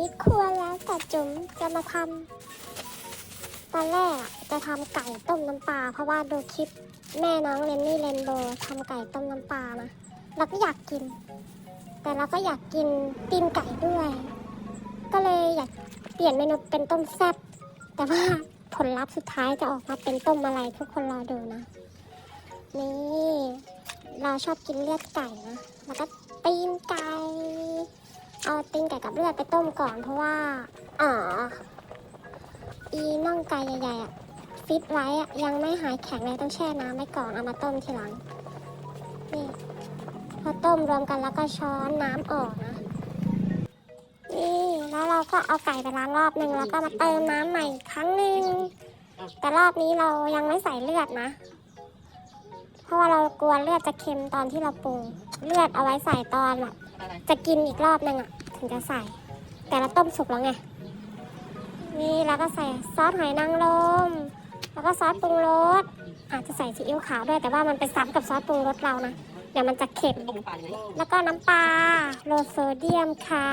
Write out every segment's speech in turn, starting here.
นี้ครัวแล้วแต่จุ๋มจะมาทำตอนแรกจะทำไก่ต้มน้ำปลาเพราะว่าดูคลิปแม่น้องเลนนี่เรนโบทำไก่ต้มน้ำปลานะเราก็อยากกิน แต่เราก็อยากกินตีนไก่ด้วย ก็เลยอยากเปลี่ยนเมนูเป็นต้มแซ่บแต่ว่าผลลัพธ์สุดท้ายจะออกมาเป็นต้มอะไรทุกคนรอดูนะ นี่ เราชอบกินเลือดไก่นะแล้วก็ กับเลือดไปต้มก่อนเพราะว่าอ๋ออีน่องไก่ใหญ่ๆอะฟิตไว้อะยังไม่หายแข็งเลยต้องแช่น้ำไว้ก่อนเอามาต้มทีหลังนี่พอต้มรวมกันแล้วก็ช้อนน้ำออกนะนี่แล้วเราก็เอาไก่ไปล้างรอบหนึ่งแล้วก็มาเติมน้ำใหม่อีกครั้งหนึ่งแต่รอบนี้เรายังไม่ใส่เลือดนะ เพราะว่าเรากลัวเลือดจะเค็มตอนที่เราปรุงเลือดเอาไว้ใส่ตอนแบบจะกินอีกรอบหนึ่งอะ ถึงจะใส่ แต่เราต้มสุกแล้วไง นี่แล้วก็ใส่ซอสหอยนางรม แล้วก็ซอสปรุงรส อาจจะใส่ซีอิ๊วขาวด้วย แต่ว่ามันไปซ้ำกับซอสปรุงรสเรานะ เดี๋ยวมันจะเค็มต้มแล้วก็น้ำปลาโลโซเดียมค่ะ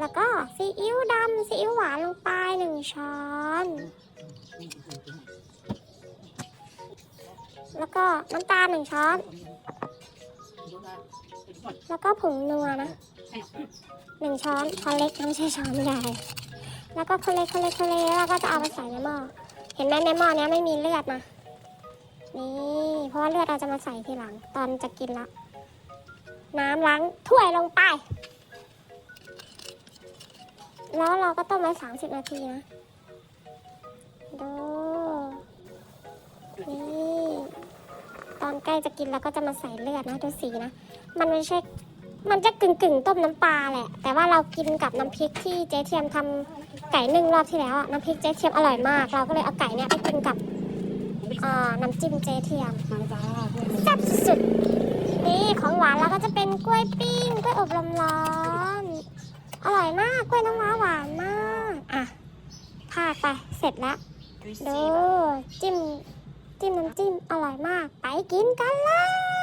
แล้วก็ซีอิ๊วดำซีอิ๊วหวานลงไปหนึ่งช้อนแล้วก็น้ำตาลหนึ่งช้อน แล้วก็ผงนัวนะหนึ่งช้อนช้อนเล็กไม่ใช่ช้อนใหญ่ แล้วก็คนเล็กคนเล็กคนเล็กแล้วก็จะเอาไปใส่ในหม้อ เห็นไหมในหม้อเนี้ยไม่มีเลือดนะ นี่ เพราะว่าเลือดเราจะมาใส่ทีหลัง ตอนจะกินละ น้ำล้างถ้วยลงไป แล้วเราก็ต้มไว้สามสิบนาทีนะ ดู อนใกล้จะกินเราก็จะมาใส่เลือดนะดูสีนะ มันไม่ใช่ มันจะกึ่งกึ่งต้มน้ำปลาแหละ แต่ว่าเรากินกับน้ำพริกที่เจ๊เทียมทำไก่นึ่งรอบที่แล้วอะน้ำพริกเจ๊เทียมอร่อยมาก เราก็เลยเอาไก่เนี่ยไปกินกับน้ำจิ้มเจ๊เทียมแซ่บสุดๆนี่ของหวานเราก็จะเป็นกล้วยปิ้งกล้วยอบลมร้อนอร่อยมากกล้วยน้ำว้าหวานมากอะพาไปเสร็จแล้วดูจิ้มจิ้มน้ำจิ้มอร่อยมาก กินกันแล้ว